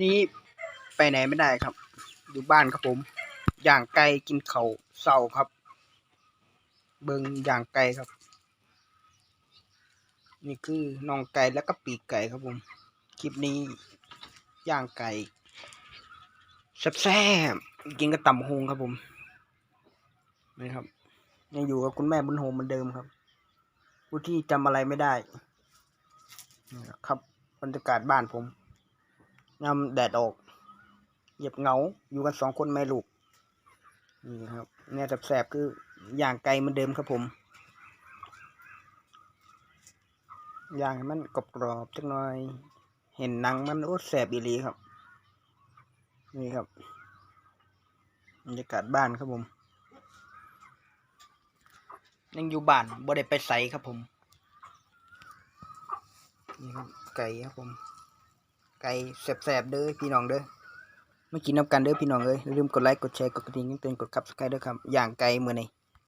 นี้ไปไหนไม่ได้ครับ อยู่บ้านครับผม อย่างไกลกินเขาเศร้าครับ เบิงอย่างไกลครับ นี่คือน่องไก่แล้วก็ปีกไก่ครับผม คลิปนี้ย่างไก่แซ่บๆกินกับตำฮงครับผมนี่ครับยังอยู่กับคุณแม่บุญโฮมเหมือนเดิมครับผู้ที่จำอะไรไม่ได้ ครับบรรยากาศบ้านผม ยามแดดออกเหยียบเงา อยู่กันสองคนแม่ลูก นี่ครับเนี่ยแสบๆคืออย่างไกลเหมือนเดิมครับผมย่างมันกรอบๆจักหน่อย เห็นหนังมันโอ้แสบอีหลีครับ นี่ครับบรรยากาศบ้านครับผม ยังอยู่บ้านบ่ได้ไปใสครับผม นี่ครับไก่ครับผม ไก่แสบๆเด้อพี่น้องเด้อไม่กินน้ำกันเด้อพี่น้องเอ้ยอย่าลืมกดไลค์กดแชร์กดกระดิ่งเตือนกดคับสไครต์ด้วยครับอย่างไก่มือนี่